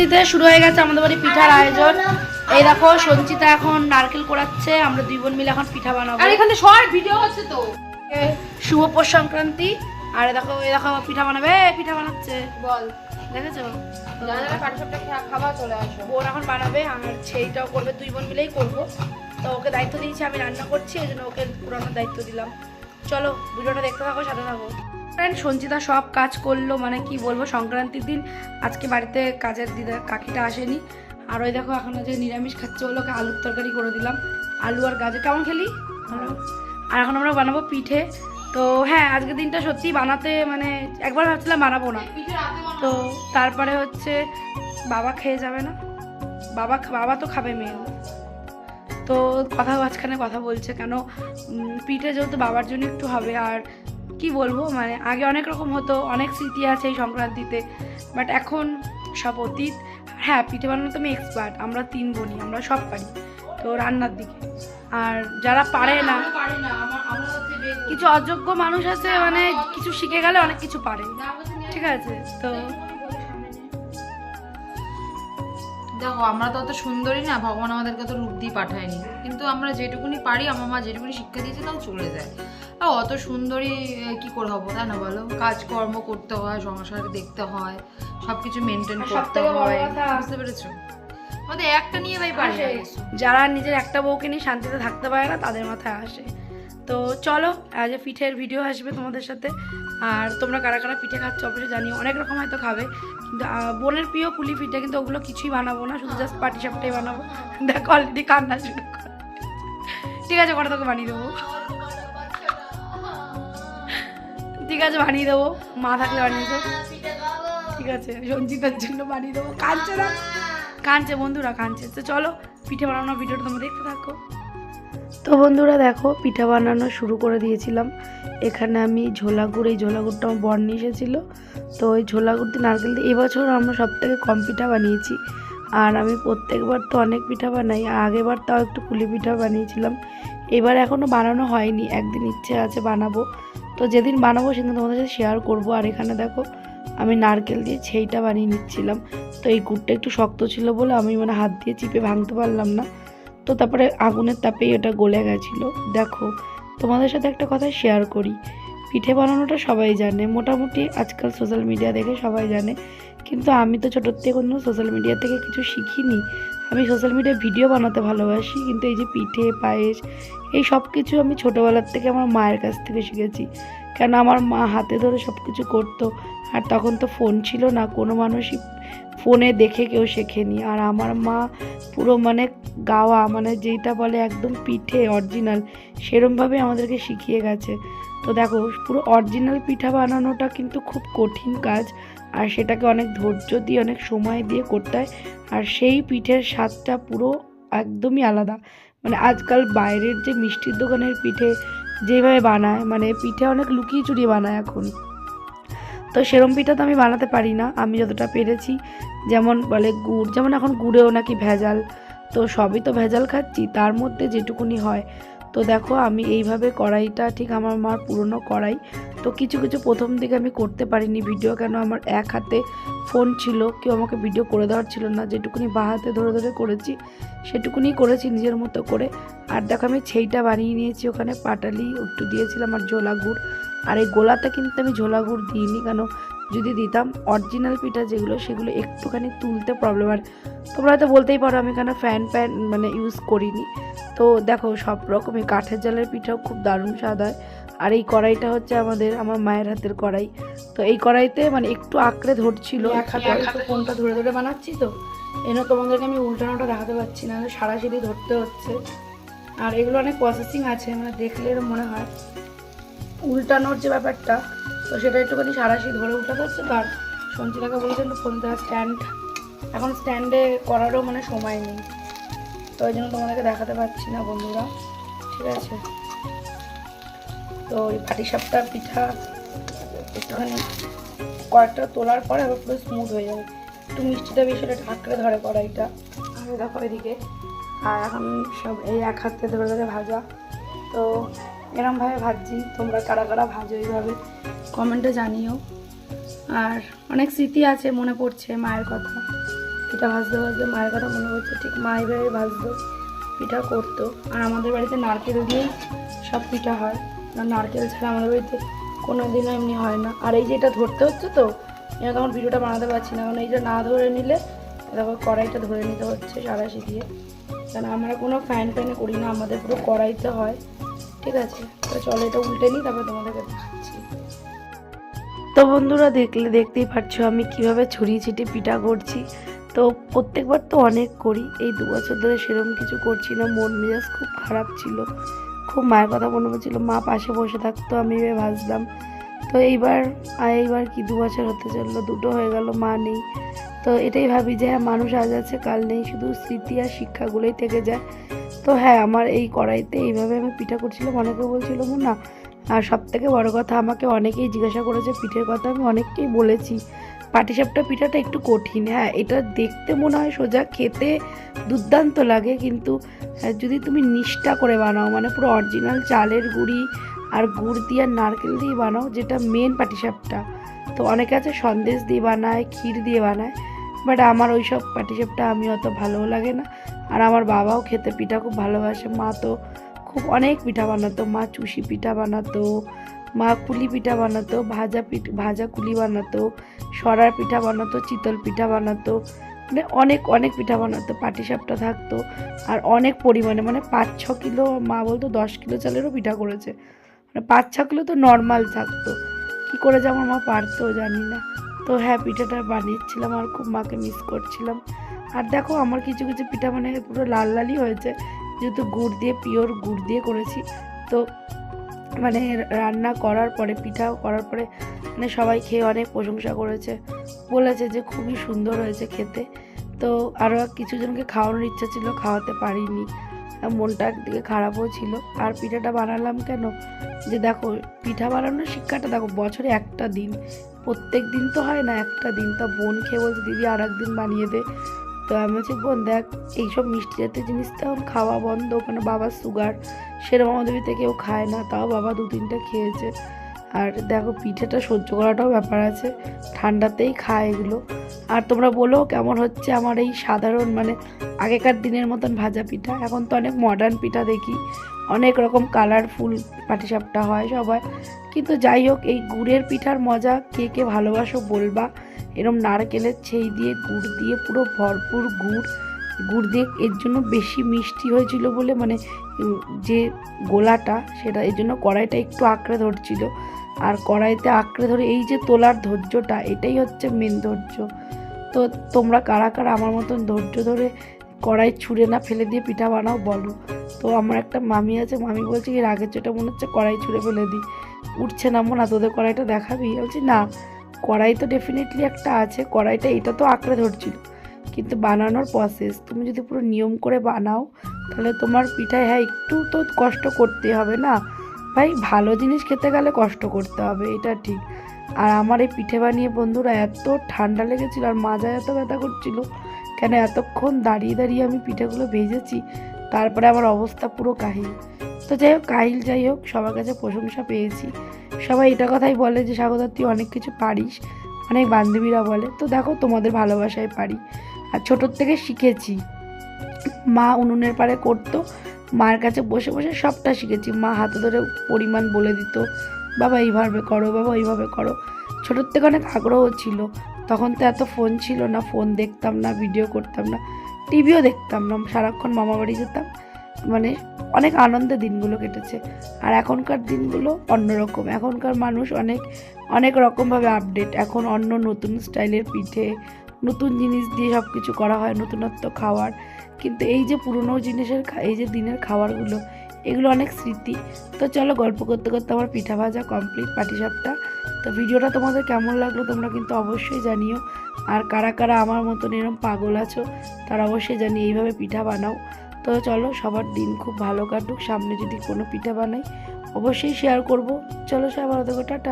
দিতে শুরু হয়ে গেছে আমাদের বাড়ি পিঠার আয়োজন। এই দেখো সঞ্চিতা এখন নারকেল কোড়াচ্ছে আমরা দুই বোন মিলে এখন পিঠা বানাবো। আর এখানে শর্ট ভিডিও হচ্ছে তো। শুভ পৌষ সংক্রান্তি। আর দেখো এই দেখো পিঠা বানাবে পিঠা বানাচ্ছে। বল। দেখেছ? যারা যারা পাটিসাপটা খাওয়া চলে আসো। বোন এখন বানাবে আর সেইটাও করবে দুই বোন মিলেই করব। তো ওকে দায়িত্ব দিয়েছি আমি রান্না করছি এই জন্য ওকে পুরানোর দায়িত্ব দিলাম। চলো ভিডিওটা দেখতে থাকো সাথে থাকো। ফ্রেন্ড সঞ্চিতা সব কাজ করল মানে কি বলব সংক্রান্তির দিন। আজকে বাড়িতে কাজের দিদা কাকিটা আসেনি। আর ওই দেখো এখন যে নিরামিষ খাচ্ছে হলো ওকে আলুর তরকারি করে দিলাম। আলু আর গাজর। কেমন খেলি? আর এখন আমরা বানাবো পিঠে। তো হ্যাঁ আজকের দিনটা সত্যি বানাতে মানে একবার ভাবছিলাম বানাবো না। তো তারপরে হচ্ছে বাবা খেয়ে যাবে না। বাবা বাবা তো খাবে মেয়ে। তো কথা মাঝখানে কথা বলছে কেন? পিঠে যেহেতু বাবার জন্য একটু হবে আর কি বলব? মানে আগে অনেক রকম হতো, অনেক স্মৃতি আছে এই সংক্রান্তিতে বাট এখন সব অতীত হ্যাঁ পিঠে বানানো তো আমি এক্সপার্ট আমরা তিন বোনই, আমরা সব পারি, তো রান্নার দিকে। আর যারা পারে না, কিছু অযোগ্য মানুষ আছে মানে কিছু শিখে গেলে অনেক কিছু পারে, ঠিক আছে? তো দেখো, আমরা তো অত সুন্দরী না, ভগবান আমাদেরকে তো রূপ দিয়ে পাঠায়নি, কিন্তু আমরা যেটুকুনি পারি, আমার মা যেটুকুনি শিক্ষা দিয়েছে, তাও চলে যায়। আর অত সুন্দরী কি করে হব? তাই না বলো। কাজকর্ম করতে হয় সংসার দেখতে হয় সবকিছু মেনটেন আর করতে হয়। বুঝতে পেরেছ? আমাদের একটা নিয়ে ভাই পারি যারা নিজের একটা বউকে নিয়ে শান্তিতে থাকতে পারে না তাদের মাথায় আসে। তো চলো আজ পিঠের ভিডিও আসবে তোমাদের সাথে। আর তোমরা কারা কারা পিঠে খাচ্ছ অবশ্যই জানিও। অনেক রকম হয়তো খাবে। কিন্তু বোনের প্রিয় পুলি পিঠে কিন্তু ওগুলো কিছুই বানাবো না। শুধু জাস্ট পাটি সাপটাই বানাবো। দেখো অলরেডি কান্না শুরু ঠিক আছে কটা তোকে বানিয়ে দেবো। ঠিক আছে, বানিয়ে দেবো। মা থাকলে বানিয়ে দেবো ঠিক আছে সঞ্জিতার জন্য বানিয়ে দেবো। কাঁদছে না? কাঁদছে বন্ধুরা, কাঁদছে। তো চলো, পিঠে বানানোর ভিডিওটা তোমরা দেখতে থাকো। তো বন্ধুরা দেখো, পিঠা বানানো শুরু করে দিয়েছিলাম। এখানে আমি ঝোলা গুড় এই ঝোলা গুড়টা আমার বর নিয়ে এসেছিল। তো ওই ঝোলা গুড় দিয়ে নারকেল দিয়ে এবছর আমরা সব থেকে কম পিঠা বানিয়েছি। আর আমি প্রত্যেকবার তো অনেক পিঠা বানাই আগেবার তাও একটু পুলি পিঠা বানিয়েছিলাম। এবার এখনও বানানো হয়নি, একদিন ইচ্ছে আছে বানাবো। তো যেদিন বানাবো সেদিন তোমাদের সাথে শেয়ার করব। আর এখানে দেখো, আমি নারকেল দিয়ে ছেইটা বানিয়ে নিচ্ছিলাম। তো এই গুড়টা একটু শক্ত ছিল বলে আমি মানে হাত দিয়ে চিপে ভাঙতে পারলাম না। তো তারপরে আগুনের তাপেই ওটা গলে গেছিল। দেখো, তোমাদের সাথে একটা কথা শেয়ার করি। পিঠে বানানোটা সবাই জানে। মোটামুটি আজকাল সোশ্যাল মিডিয়া দেখে সবাই জানে। কিন্তু আমি তো ছোটোর থেকে কোনো সোশ্যাল মিডিয়া থেকে কিছু শিখিনি। আমি সোশ্যাল মিডিয়ায় ভিডিও বানাতে ভালোবাসি, কিন্তু এই যে পিঠে, পায়েস, এই সব কিছু আমি ছোটোবেলার থেকে আমার মায়ের কাছ থেকে শিখেছি। কেন আমার মা হাতে ধরে সব কিছু করতো, আর তখন তো ফোন ছিল না, কোনো মানুষই ফোনে দেখে কেউ শেখেনি। আর আমার মা পুরো মানে গাওয়া মানে যেটা বলে একদম পিঠে অরিজিনাল সেরমভাবে আমাদেরকে শিখিয়ে গেছে। তো দেখো, পুরো অরিজিনাল পিঠা বানানোটা কিন্তু খুব কঠিন কাজ আর সেটাকে অনেক ধৈর্য দিয়ে, অনেক সময় দিয়ে করতে হয়। আর সেই পিঠের স্বাদটা পুরো একদমই আলাদা। মানে আজকাল বাইরের যে মিষ্টির দোকানের পিঠে যেভাবে বানায় মানে পিঠে অনেক লুকিয়ে চুরিয়ে বানায় এখন। তো সেরম পিঠা তো আমি বানাতে পারি না। আমি যতটা পেরেছি, যেমন বলে গুড়, যেমন এখন গুড়েও নাকি ভেজাল। তো সবই তো ভেজাল খাচ্ছি, তার মধ্যে যেটুকুনি হয়। তো দেখো, আমি এইভাবে কড়াইটা ঠিক আমার মার পুরনো কড়াই। তো কিছু কিছু প্রথম দিকে আমি করতে পারিনি ভিডিও, কেন আমার এক হাতে ফোন ছিল, কেউ আমাকে ভিডিও করে দেওয়ার ছিল না। যেটুকুনি বা হাতে ধরে ধরে করেছি সেটুকুনি করেছি নিজের মতো করে। আর দেখো, আমি ছেইটা বানিয়ে নিয়েছি ওখানে, পাটালি, একটু দিয়েছিলাম আর ঝোলা গুড় আর এই গোলাতে কিন্তু আমি ঝোলা গুড় দিইনি, কেন যদি দিতাম অরিজিনাল পিঠা যেগুলো সেগুলো একটুখানি তুলতে প্রবলেম আর তোমরা হয়তো বলতেই পারো আমি কেন ফ্যান প্যান মানে ইউজ করিনি। তো দেখো সব রকমই কাঠের জালের পিঠাও খুব দারুণ স্বাদ হয়। আর এই কড়াইটা হচ্ছে আমাদের আমার মায়ের হাতের কড়াই। তো এই কড়াইতে মানে একটু আঁকড়ে ধরছিল। এক হাতে একটু কোনটা ধরে ধরে বানাচ্ছি তো। এনে তোমাদেরকে আমি উল্টানোটা দেখাতে পারছি না সারাসারি ধরতে হচ্ছে। আর এগুলো অনেক প্রসেসিং আছে মানে দেখলে মনে হয়। উল্টানোর যে ব্যাপারটা তো সেটা একটুখানি সারাশি ধরে হচ্ছে তো আর সঞ্চিতাকে বলেছেন তো ফোন দেওয়া স্ট্যান্ড এখন স্ট্যান্ডে করারও মানে সময় নেই। তো ওই জন্য তোমাদেরকে দেখাতে পারছি না বন্ধুরা। ঠিক আছে? তো ওই পাটিসাপটা পিঠা একটুখানি কয়েকটা তোলার পরে আবার পুরো স্মুথ হয়ে যাবে। একটু মিষ্টিটা বেশি হলে ঢাকরে ধরে কড়াইটা। আর দেখো এদিকে, আর এখন সব এই এক হাতে ধরে ধরে ভাজা। তো এরমভাবে ভাজছি, তোমরা কারা কারা ভাজো এইভাবে। কমেন্টে জানিও। আর অনেক স্মৃতি আছে মনে পড়ছে মায়ের কথা। পিঠা ভাজতে ভাজতে মায়ের কথা মনে পড়ছে, ঠিক মা এইভাবে ভাজতো পিঠা করতো। আর আমাদের বাড়িতে নারকেল দিয়েই সব পিঠা হয়। না নারকেল ছাড়া আমাদের বাড়িতে কোনো দিনও এমনি হয় না। আর এই যে এটা ধরতে হচ্ছে তো এবার তখন ভিডিওটা বানাতে পারছি না। কারণ এইটা না ধরে নিলে তারপর কড়াইটা ধরে নিতে হচ্ছে সারাশি দিয়ে কারণ আমরা কোনো ফ্যান ফ্যানে করি না, আমাদের পুরো কড়াইতে হয়। ঠিক আছে তো চলো এটা উল্টে নিই, তারপর তোমাদেরকে তো বন্ধুরা দেখলে, দেখতেই পাচ্ছ আমি কীভাবে ছড়িয়ে ছিটিয়ে পিঠা করছি। তো প্রত্যেকবার তো অনেক করি, এই দু বছর ধরে সেরকম কিছু করছি না, মন মেজাজ খুব খারাপ ছিল। খুব মায়ের কথা মনে পড়ছিল, মা পাশে বসে থাকতো, আমি ভাজলাম তো এইবার এইবার কি দু বছর হতে চলল, দুটো হয়ে গেল, মা নেই। তো এটাই ভাবি যে হ্যাঁ মানুষ আজ আছে, কাল নেই, শুধু স্মৃতি আর শিক্ষাগুলোই থেকে যায়। তো হ্যাঁ আমার এই কড়াইতে এইভাবে আমি পিঠা করছিলাম, অনেকে বলছিল না আর সব থেকে বড় কথা আমাকে অনেকেই জিজ্ঞাসা করেছে পিঠের কথা আমি অনেককেই বলেছি। পাটিসাপটা পিঠাটা একটু কঠিন হ্যাঁ এটা দেখতে মনে হয় সোজা খেতে দুর্দান্ত লাগে কিন্তু হ্যাঁ, যদি তুমি নিষ্ঠা করে বানাও মানে পুরো অরিজিনাল চালের গুঁড়ি আর গুড় দিয়ে আর নারকেল দিয়ে বানাও যেটা মেন পাটিসাপটা। তো অনেকে আছে সন্দেশ দিয়ে বানায় ক্ষীর দিয়ে বানায় বাট আমার ওই সব পাটিসাপটা আমি অত ভালোও লাগে না। আর আমার বাবাও খেতে পিঠা খুব ভালোবাসে মা তো খুব অনেক পিঠা বানাতো, মা চুষি পিঠা বানাতো, মা কুলি পিঠা বানাতো, ভাজা পিঠ, ভাজা কুলি বানাতো, সরার পিঠা বানাতো, চিতল পিঠা বানাতো মানে অনেক অনেক পিঠা বানাতো, পাটিসাপটা থাকতো, আর অনেক পরিমাণে মানে পাঁচ, ছ কিলো, মা বলতো দশ কিলো চালেরও পিঠা করেছে। মানে পাঁচ, ছ কিলো তো নর্মাল থাকতো। কী করে যে আমার মা পারতো জানি না। তো হ্যাঁ পিঠাটা বানিয়েছিলাম আর খুব মাকে মিস করছিলাম। আর দেখো, আমার কিছু কিছু পিঠা মানে পুরো লাল লালই হয়েছে। যেহেতু গুড় দিয়ে, পিওর গুড় দিয়ে করেছি, তো মানে রান্না করার পরে, পিঠা করার পরে মানে সবাই খেয়ে অনেক প্রশংসা করেছে, বলেছে যে খুবই সুন্দর হয়েছে খেতে। তো আরও কিছু জনকে খাওয়ানোর ইচ্ছা ছিল, খাওয়াতে পারিনি। মনটা একদিকে খারাপও ছিল। আর পিঠাটা বানালাম কেন? যে দেখো, পিঠা বানানোর শিক্ষাটা দেখো, বছরে একটা দিন, প্রত্যেক দিন তো হয় না, একটা দিন। তা বোন খেয়ে বলছে, দিদি আর একদিন বানিয়ে দে। তো আমি বলছি, বোন, দেখ, এইসব মিষ্টি জাতীয় জিনিস তো এখন খাওয়া বন্ধ। ওখানে বাবার সুগার সেরকম আমাদের বাড়িতে কেউ খায় না। তাও বাবা দু তিনটা খেয়েছে। আর দেখো, পিঠেটা সহ্য করাটাও ব্যাপার আছে। ঠান্ডাতেই খায় এগুলো। আর তোমরা বলো, কেমন হচ্ছে আমার এই সাধারণ মানে আগেকার দিনের মতন ভাজা পিঠা? এখন তো অনেক মডার্ন পিঠা দেখি। অনেক রকম কালারফুল পাটিসাপটা হয় সবাই। কিন্তু যাই হোক, এই গুড়ের পিঠার মজা কে কে ভালোবাসো বলবা। এরম নারকেলের ছেই দিয়ে গুড় দিয়ে পুরো ভরপুর গুড় গুড় দিয়ে এর জন্য বেশি মিষ্টি হয়েছিল বলে মানে যে গোলাটা সেটা এর জন্য কড়াইটা একটু আঁকড়ে ধরছিল। আর কড়াইতে আঁকড়ে ধরে এই যে তোলার ধৈর্যটা, এটাই হচ্ছে মেন ধৈর্য। তো তোমরা কারা কারা আমার মতন ধৈর্য ধরে কড়াই ছুঁড়ে না ফেলে দিয়ে পিঠা বানাও বলো। তো আমার একটা মামি আছে, মামি বলছে কি রাগের চোটা মনে হচ্ছে কড়াই ছুঁড়ে ফেলে দিই উঠছে না মনে, তোদের কড়াইটা দেখাবি? বলছি, না। কড়াই তো ডেফিনেটলি একটা আছে, কড়াইটা এটা তো আঁকড়ে ধরছিল। কিন্তু বানানোর প্রসেস তুমি যদি পুরো নিয়ম করে বানাও, তাহলে তোমার পিঠায় হ্যাঁ একটু তো কষ্ট করতে হবে না? ভাই, ভালো জিনিস খেতে গেলে কষ্ট করতে হবে, এটা ঠিক। আর আমার এই পিঠে বানিয়ে বন্ধুরা এত ঠান্ডা লেগেছিল আর মাজা এত ব্যথা করছিল, কেন এতক্ষণ দাঁড়িয়ে দাঁড়িয়ে আমি পিঠেগুলো ভেজেছি তারপরে আমার অবস্থা পুরো কাহিল। তো যাই হোক, কাহিল যাই হোক, সবার কাছে প্রশংসা পেয়েছি। সবাই এটা কথাই বলে যে স্বাগতার তুই অনেক কিছু পারিস। অনেক বান্ধবীরা বলে, তো দেখো, তোমাদের ভালোবাসায় পারি। আর ছোটোর থেকে শিখেছি। মা উনুনের পাড়ে করতো, মার কাছে বসে বসে সবটা শিখেছি। মা হাতে ধরে পরিমাণ বলে দিত, বাবা, এইভাবে করো, বাবা, এইভাবে করো। ছোটোর থেকে অনেক আগ্রহ ছিল। তখন তো এত ফোন ছিল না, ফোন দেখতাম না, ভিডিও করতাম না। টিভিও দেখতাম না সারাক্ষণ মামা বাড়ি যেতাম। মানে অনেক আনন্দে দিনগুলো কেটেছে। আর এখনকার দিনগুলো অন্যরকম। এখনকার মানুষ অনেক অনেক রকমভাবে আপডেট এখন অন্য নতুন স্টাইলের পিঠে, নতুন জিনিস দিয়ে সব কিছু করা হয়, নতুনত্ব খাওয়ার। কিন্তু এই যে পুরনো জিনিসের এই যে দিনের খাবারগুলো, এগুলো অনেক স্মৃতি। তো চলো গল্প করতে করতে আমার পিঠা ভাজা কমপ্লিট পাটিসাপটা তো ভিডিওটা তোমাদের কেমন লাগল তোমরা কিন্তু অবশ্যই জানিও। আর কারা কারা আমার মতন এরম পাগল আছো, তারা অবশ্যই জানি এইভাবে পিঠা বানাও। তো চলো, সবার দিন খুব ভালো কাটুক, সামনে যদি কোনো পিঠা বানাই, অবশ্যই শেয়ার করব। চলো সবাই ভালো থাকো